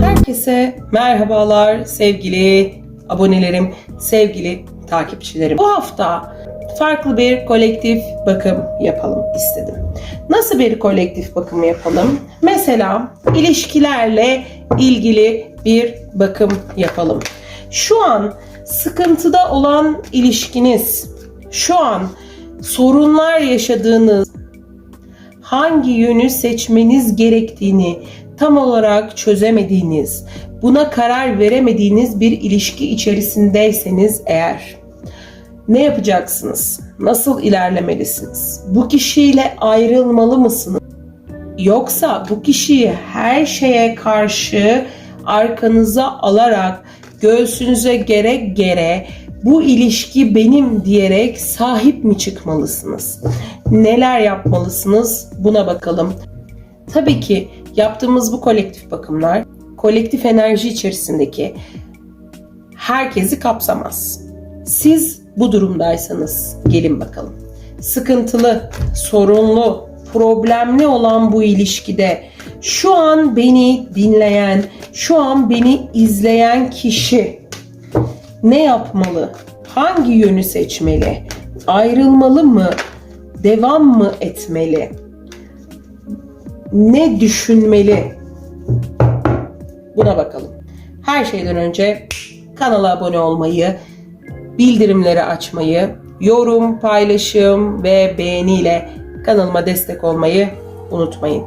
Herkese merhabalar sevgili abonelerim, sevgili takipçilerim. Bu hafta farklı bir kolektif bakım yapalım istedim. Nasıl bir kolektif bakım yapalım? Mesela ilişkilerle ilgili bir bakım yapalım. Şu an sıkıntıda olan ilişkiniz, şu an sorunlar yaşadığınız hangi yönü seçmeniz gerektiğini tam olarak çözemediğiniz, buna karar veremediğiniz bir ilişki içerisindeyseniz eğer ne yapacaksınız? Nasıl ilerlemelisiniz? Bu kişiyle ayrılmalı mısınız? Yoksa bu kişiyi her şeye karşı arkanıza alarak göğsünüze gerek gere bu ilişki benim diyerek sahip mi çıkmalısınız? Neler yapmalısınız? Buna bakalım. Tabii ki yaptığımız bu kolektif bakımlar kolektif enerji içerisindeki herkesi kapsamaz. Siz bu durumdaysanız gelin bakalım. Sıkıntılı, sorunlu, problemli olan bu ilişkide şu an beni dinleyen, şu an beni izleyen kişi ne yapmalı? Hangi yönü seçmeli? Ayrılmalı mı? Devam mı etmeli? Ne düşünmeli? Buna bakalım. Her şeyden önce kanala abone olmayı, bildirimleri açmayı, yorum, paylaşım ve beğeniyle kanalıma destek olmayı unutmayın.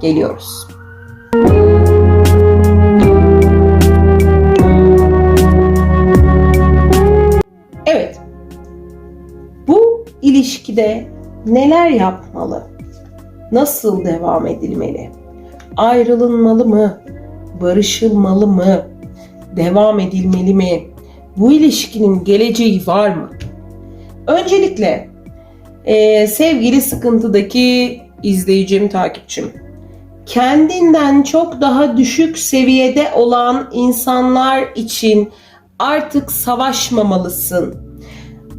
Geliyoruz. Evet. İlişkide neler yapmalı? Nasıl devam edilmeli? Ayrılınmalı mı? Barışılmalı mı? Devam edilmeli mi? Bu ilişkinin geleceği var mı? Öncelikle eee, sevgili sıkıntıdaki izleyicim, takipçim. Kendinden çok daha düşük seviyede olan insanlar için artık savaşmamalısın.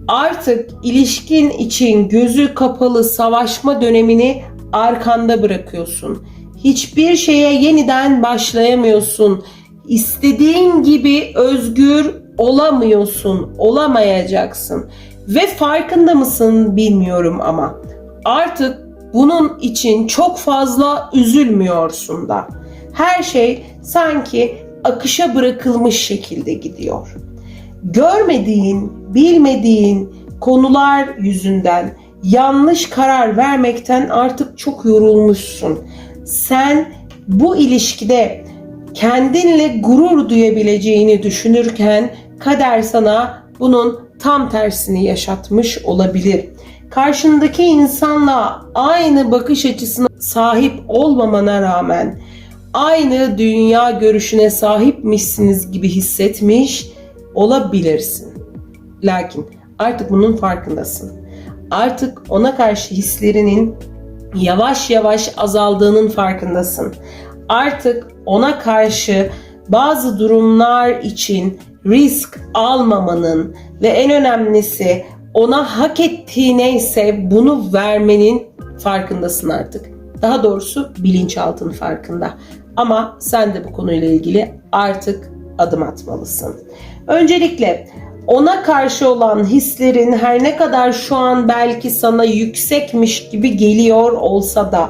Artık ilişkin için gözü kapalı savaşma dönemini arkanda bırakıyorsun. Hiçbir şeye yeniden başlayamıyorsun. İstediğin gibi özgür olamıyorsun, olamayacaksın. Ve farkında mısın bilmiyorum ama artık bunun için çok fazla üzülmüyorsun da. Her şey sanki akışa bırakılmış şekilde gidiyor. Görmediğin, bilmediğin konular yüzünden yanlış karar vermekten artık çok yorulmuşsun. Sen bu ilişkide kendinle gurur duyabileceğini düşünürken kader sana bunun tam tersini yaşatmış olabilir. Karşındaki insanla aynı bakış açısına sahip olmamana rağmen aynı dünya görüşüne sahipmişsiniz gibi hissetmiş olabilirsin. Lakin artık bunun farkındasın. Artık ona karşı hislerinin yavaş yavaş azaldığının farkındasın. Artık ona karşı bazı durumlar için risk almamanın ve en önemlisi ona hak ettiği neyse bunu vermenin farkındasın artık. Daha doğrusu bilinçaltın farkında. Ama sen de bu konuyla ilgili artık adım atmalısın. Öncelikle ona karşı olan hislerin her ne kadar şu an belki sana yüksekmiş gibi geliyor olsa da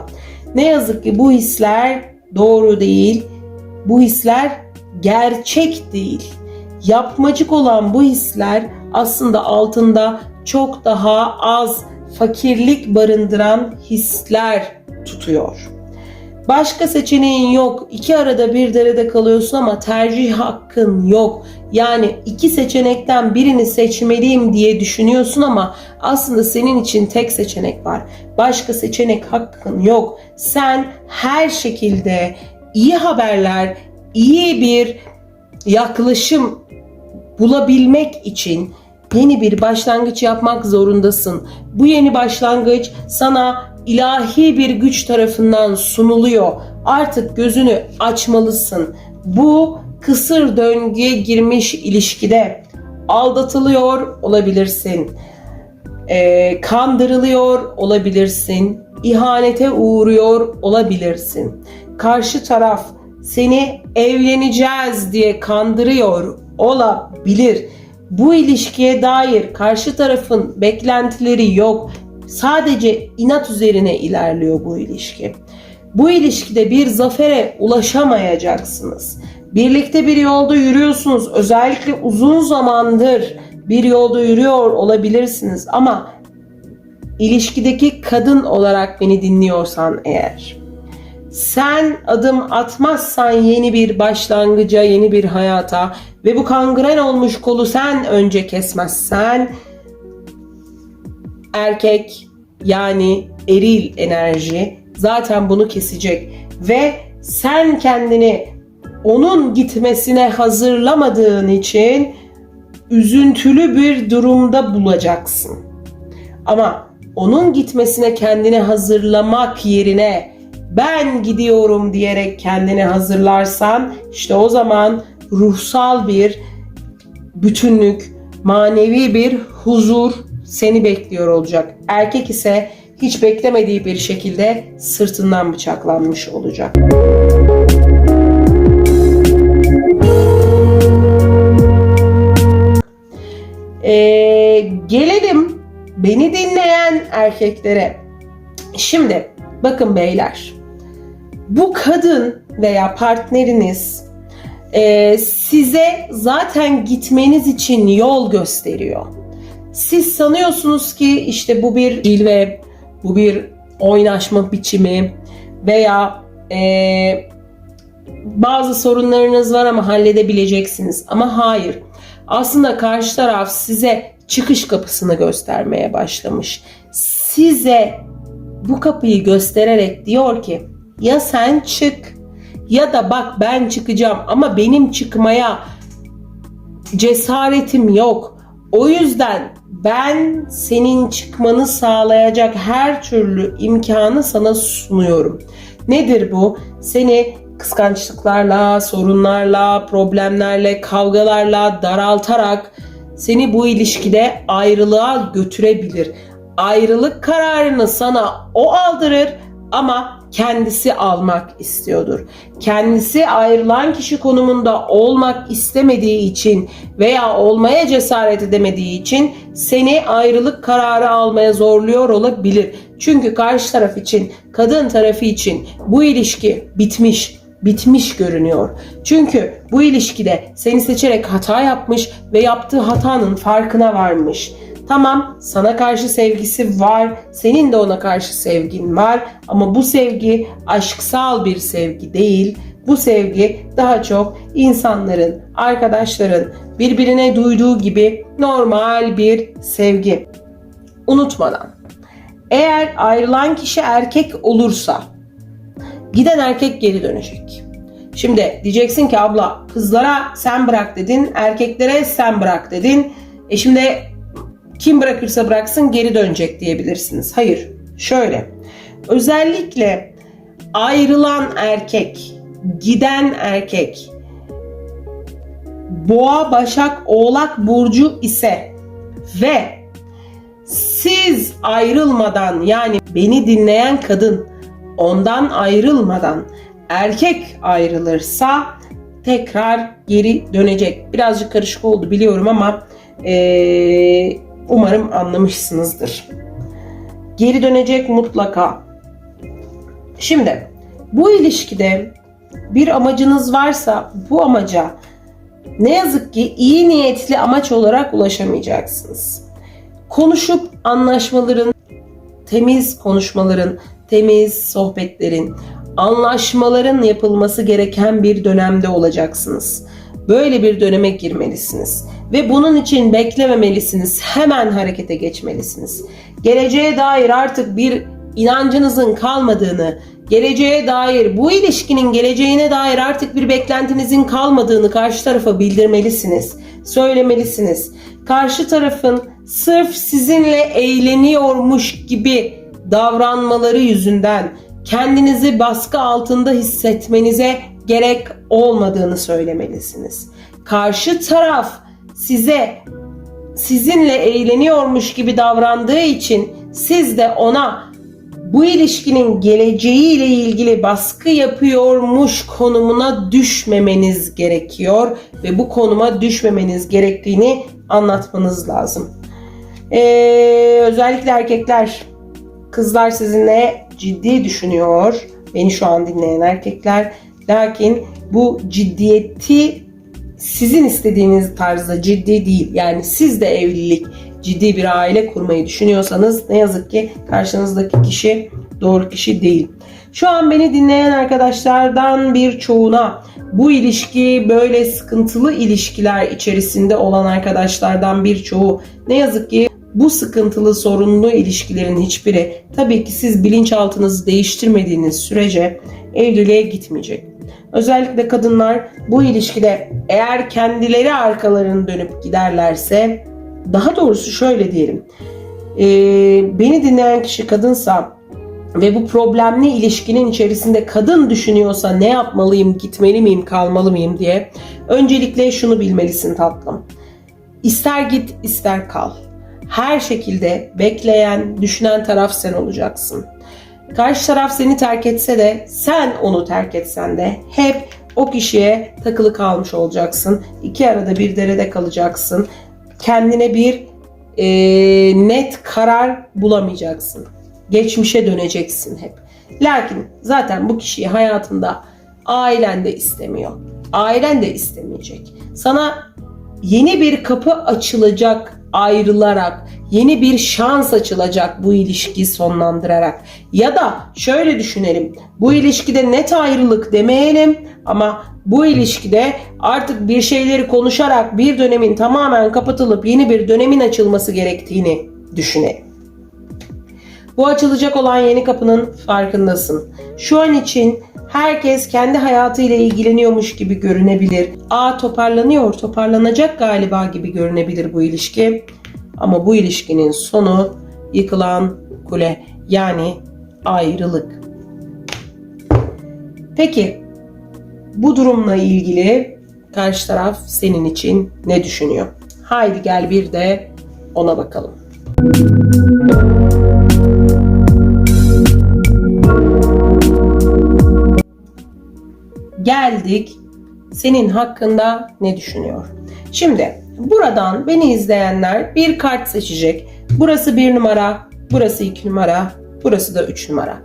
ne yazık ki bu hisler doğru değil. Bu hisler gerçek değil. Yapmacık olan bu hisler aslında altında çok daha az fakirlik barındıran hisler tutuyor. Başka seçeneğin yok. İki arada bir derede kalıyorsun ama tercih hakkın yok. Yani iki seçenekten birini seçmeliyim diye düşünüyorsun ama aslında senin için tek seçenek var. Başka seçenek hakkın yok. Sen her şekilde iyi haberler, iyi bir yaklaşım bulabilmek için yeni bir başlangıç yapmak zorundasın. Bu yeni başlangıç sana ilahi bir güç tarafından sunuluyor. Artık gözünü açmalısın. Bu kısır döngüye girmiş ilişkide aldatılıyor olabilirsin. Ee, kandırılıyor olabilirsin. ihanete uğruyor olabilirsin. Karşı taraf seni evleneceğiz diye kandırıyor olabilir. Bu ilişkiye dair karşı tarafın beklentileri yok. Sadece inat üzerine ilerliyor bu ilişki. Bu ilişkide bir zafere ulaşamayacaksınız. Birlikte bir yolda yürüyorsunuz. Özellikle uzun zamandır bir yolda yürüyor olabilirsiniz ama ilişkideki kadın olarak beni dinliyorsan eğer sen adım atmazsan yeni bir başlangıca, yeni bir hayata ve bu kangren olmuş kolu sen önce kesmezsen erkek yani eril enerji zaten bunu kesecek ve sen kendini onun gitmesine hazırlamadığın için üzüntülü bir durumda bulacaksın. Ama onun gitmesine kendini hazırlamak yerine ben gidiyorum diyerek kendini hazırlarsan işte o zaman ruhsal bir bütünlük, manevi bir huzur seni bekliyor olacak. Erkek ise hiç beklemediği bir şekilde sırtından bıçaklanmış olacak. Ee, gelelim beni dinleyen erkeklere. Şimdi bakın beyler. Bu kadın veya partneriniz e, size zaten gitmeniz için yol gösteriyor. Siz sanıyorsunuz ki işte bu bir cilve, bu bir oynaşma biçimi veya e, bazı sorunlarınız var ama halledebileceksiniz. Ama hayır. Aslında karşı taraf size çıkış kapısını göstermeye başlamış. Size bu kapıyı göstererek diyor ki ya sen çık ya da bak ben çıkacağım ama benim çıkmaya cesaretim yok. O yüzden ben senin çıkmanı sağlayacak her türlü imkanı sana sunuyorum. Nedir bu? Seni kıskançlıklarla, sorunlarla, problemlerle, kavgalarla daraltarak seni bu ilişkide ayrılığa götürebilir. Ayrılık kararını sana o aldırır ama kendisi almak istiyordur. Kendisi ayrılan kişi konumunda olmak istemediği için veya olmaya cesaret edemediği için seni ayrılık kararı almaya zorluyor olabilir. Çünkü karşı taraf için, kadın tarafı için bu ilişki bitmiş, bitmiş görünüyor. Çünkü bu ilişkide seni seçerek hata yapmış ve yaptığı hatanın farkına varmış. Tamam sana karşı sevgisi var, senin de ona karşı sevgin var ama bu sevgi aşksal bir sevgi değil. Bu sevgi daha çok insanların, arkadaşların birbirine duyduğu gibi normal bir sevgi. Unutmadan eğer ayrılan kişi erkek olursa giden erkek geri dönecek. Şimdi diyeceksin ki abla kızlara sen bırak dedin, erkeklere sen bırak dedin. E şimdi kim bırakırsa bıraksın geri dönecek diyebilirsiniz. Hayır, şöyle. Özellikle ayrılan erkek, giden erkek, Boğa, Başak, Oğlak burcu ise ve siz ayrılmadan yani beni dinleyen kadın ondan ayrılmadan erkek ayrılırsa tekrar geri dönecek. Birazcık karışık oldu biliyorum ama ee, umarım anlamışsınızdır. Geri dönecek mutlaka. Şimdi bu ilişkide bir amacınız varsa bu amaca ne yazık ki iyi niyetli amaç olarak ulaşamayacaksınız. Konuşup anlaşmaların, temiz konuşmaların, temiz sohbetlerin, anlaşmaların yapılması gereken bir dönemde olacaksınız. Böyle bir döneme girmelisiniz ve bunun için beklememelisiniz. Hemen harekete geçmelisiniz. Geleceğe dair artık bir inancınızın kalmadığını, geleceğe dair, bu ilişkinin geleceğine dair artık bir beklentinizin kalmadığını karşı tarafa bildirmelisiniz. Söylemelisiniz. Karşı tarafın sırf sizinle eğleniyormuş gibi davranmaları yüzünden kendinizi baskı altında hissetmenize gerek olmadığını söylemelisiniz. Karşı taraf size sizinle eğleniyormuş gibi davrandığı için siz de ona bu ilişkinin geleceğiyle ilgili baskı yapıyormuş konumuna düşmemeniz gerekiyor ve bu konuma düşmemeniz gerektiğini anlatmanız lazım. Ee, özellikle erkekler, kızlar sizinle ciddi düşünüyor. Beni şu an dinleyen erkekler. Lakin bu ciddiyeti sizin istediğiniz tarzda ciddi değil. Yani siz de evlilik, ciddi bir aile kurmayı düşünüyorsanız ne yazık ki karşınızdaki kişi doğru kişi değil. Şu an beni dinleyen arkadaşlardan birçoğuna bu ilişki böyle sıkıntılı ilişkiler içerisinde olan arkadaşlardan birçoğu ne yazık ki bu sıkıntılı sorunlu ilişkilerin hiçbiri tabii ki siz bilinçaltınızı değiştirmediğiniz sürece evliliğe gitmeyecek. Özellikle kadınlar bu ilişkide eğer kendileri arkalarını dönüp giderlerse daha doğrusu şöyle diyelim. Ee, beni dinleyen kişi kadınsa ve bu problemli ilişkinin içerisinde kadın düşünüyorsa ne yapmalıyım, gitmeli miyim, kalmalı mıyım diye öncelikle şunu bilmelisin tatlım. İster git, ister kal. Her şekilde bekleyen, düşünen taraf sen olacaksın. Karşı taraf seni terk etse de sen onu terk etsen de hep o kişiye takılı kalmış olacaksın. İki arada bir derede kalacaksın. Kendine bir e, net karar bulamayacaksın. Geçmişe döneceksin hep. Lakin zaten bu kişiyi hayatında ailen de istemiyor. Ailen de istemeyecek. Sana yeni bir kapı açılacak ayrılarak, yeni bir şans açılacak bu ilişkiyi sonlandırarak. Ya da şöyle düşünelim. Bu ilişkide net ayrılık demeyelim ama bu ilişkide artık bir şeyleri konuşarak bir dönemin tamamen kapatılıp yeni bir dönemin açılması gerektiğini düşünelim. Bu açılacak olan yeni kapının farkındasın. Şu an için herkes kendi hayatıyla ilgileniyormuş gibi görünebilir. A toparlanıyor, toparlanacak galiba gibi görünebilir bu ilişki. Ama bu ilişkinin sonu yıkılan kule yani ayrılık. Peki bu durumla ilgili karşı taraf senin için ne düşünüyor? Haydi gel bir de ona bakalım. Geldik senin hakkında ne düşünüyor? Şimdi buradan beni izleyenler bir kart seçecek. Burası bir numara, burası iki numara, burası da üç numara.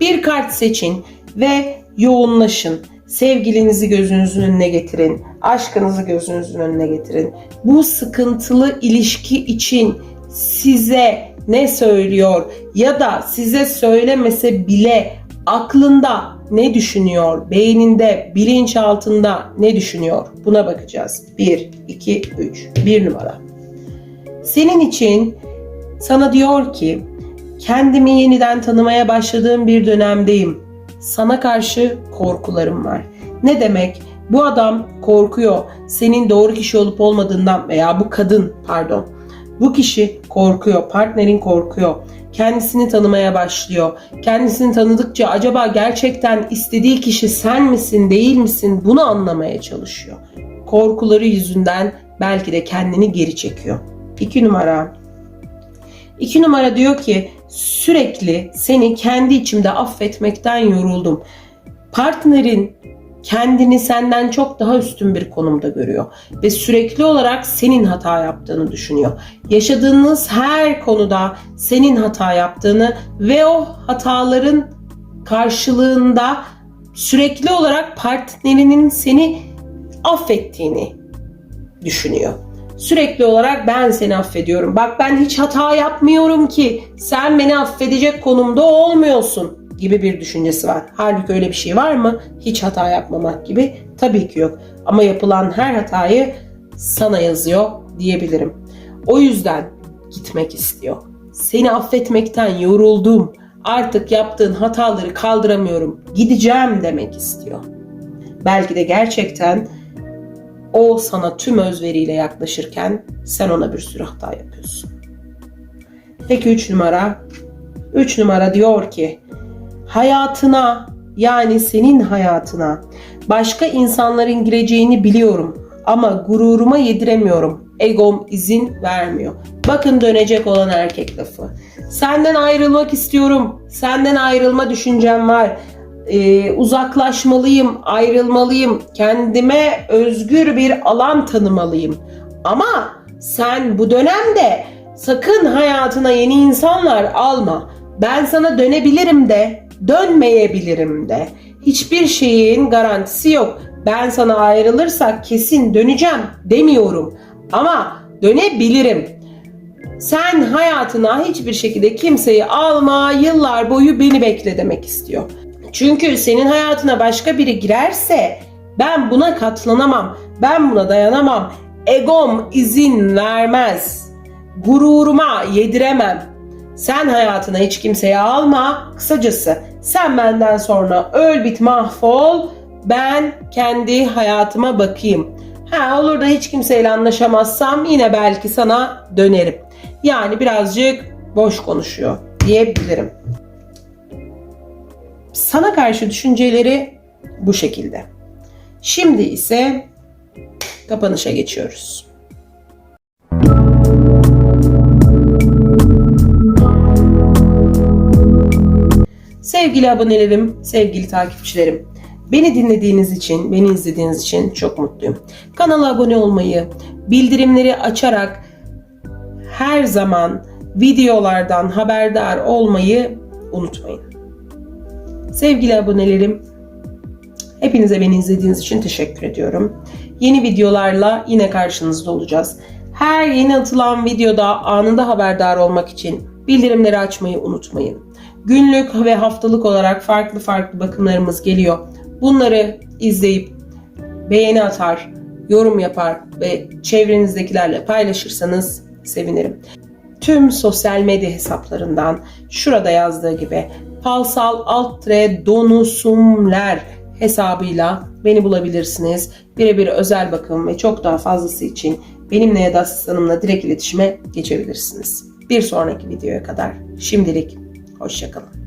Bir kart seçin ve yoğunlaşın. Sevgilinizi gözünüzün önüne getirin. Aşkınızı gözünüzün önüne getirin. Bu sıkıntılı ilişki için size ne söylüyor ya da size söylemese bile aklında ne düşünüyor, beyninde, bilinçaltında ne düşünüyor? Buna bakacağız. 1, 2, 3. 1 numara. Senin için sana diyor ki kendimi yeniden tanımaya başladığım bir dönemdeyim. Sana karşı korkularım var. Ne demek? Bu adam korkuyor. Senin doğru kişi olup olmadığından veya bu kadın pardon. Bu kişi korkuyor. Partnerin korkuyor. Kendisini tanımaya başlıyor. Kendisini tanıdıkça acaba gerçekten istediği kişi sen misin, değil misin? Bunu anlamaya çalışıyor. Korkuları yüzünden belki de kendini geri çekiyor. İki numara. İki numara diyor ki sürekli seni kendi içimde affetmekten yoruldum. Partnerin kendini senden çok daha üstün bir konumda görüyor ve sürekli olarak senin hata yaptığını düşünüyor. Yaşadığınız her konuda senin hata yaptığını ve o hataların karşılığında sürekli olarak partnerinin seni affettiğini düşünüyor. Sürekli olarak ben seni affediyorum. Bak ben hiç hata yapmıyorum ki sen beni affedecek konumda olmuyorsun gibi bir düşüncesi var. Halbuki öyle bir şey var mı? Hiç hata yapmamak gibi tabii ki yok. Ama yapılan her hatayı sana yazıyor diyebilirim. O yüzden gitmek istiyor. Seni affetmekten yoruldum. Artık yaptığın hataları kaldıramıyorum. Gideceğim demek istiyor. Belki de gerçekten o sana tüm özveriyle yaklaşırken sen ona bir sürü hata yapıyorsun. Peki 3 numara? 3 numara diyor ki hayatına yani senin hayatına başka insanların gireceğini biliyorum ama gururuma yediremiyorum. Egom izin vermiyor. Bakın dönecek olan erkek lafı. Senden ayrılmak istiyorum. Senden ayrılma düşüncem var. Ee, uzaklaşmalıyım, ayrılmalıyım. Kendime özgür bir alan tanımalıyım. Ama sen bu dönemde sakın hayatına yeni insanlar alma. Ben sana dönebilirim de, dönmeyebilirim de. Hiçbir şeyin garantisi yok. Ben sana ayrılırsak kesin döneceğim demiyorum. Ama dönebilirim. Sen hayatına hiçbir şekilde kimseyi alma, yıllar boyu beni bekle demek istiyor. Çünkü senin hayatına başka biri girerse ben buna katlanamam. Ben buna dayanamam. Egom izin vermez. Gururuma yediremem. Sen hayatına hiç kimseyi alma. Kısacası sen benden sonra öl bit mahvol. Ben kendi hayatıma bakayım. Ha olur da hiç kimseyle anlaşamazsam yine belki sana dönerim. Yani birazcık boş konuşuyor diyebilirim. Sana karşı düşünceleri bu şekilde. Şimdi ise kapanışa geçiyoruz. Sevgili abonelerim, sevgili takipçilerim. Beni dinlediğiniz için, beni izlediğiniz için çok mutluyum. Kanala abone olmayı, bildirimleri açarak her zaman videolardan haberdar olmayı unutmayın. Sevgili abonelerim, hepinize beni izlediğiniz için teşekkür ediyorum. Yeni videolarla yine karşınızda olacağız. Her yeni atılan videoda anında haberdar olmak için bildirimleri açmayı unutmayın. Günlük ve haftalık olarak farklı farklı bakımlarımız geliyor. Bunları izleyip beğeni atar, yorum yapar ve çevrenizdekilerle paylaşırsanız sevinirim. Tüm sosyal medya hesaplarından şurada yazdığı gibi Palsal Altre Donusumler hesabıyla beni bulabilirsiniz. Birebir özel bakım ve çok daha fazlası için benimle ya da asistanımla direkt iletişime geçebilirsiniz. Bir sonraki videoya kadar şimdilik hoşçakalın.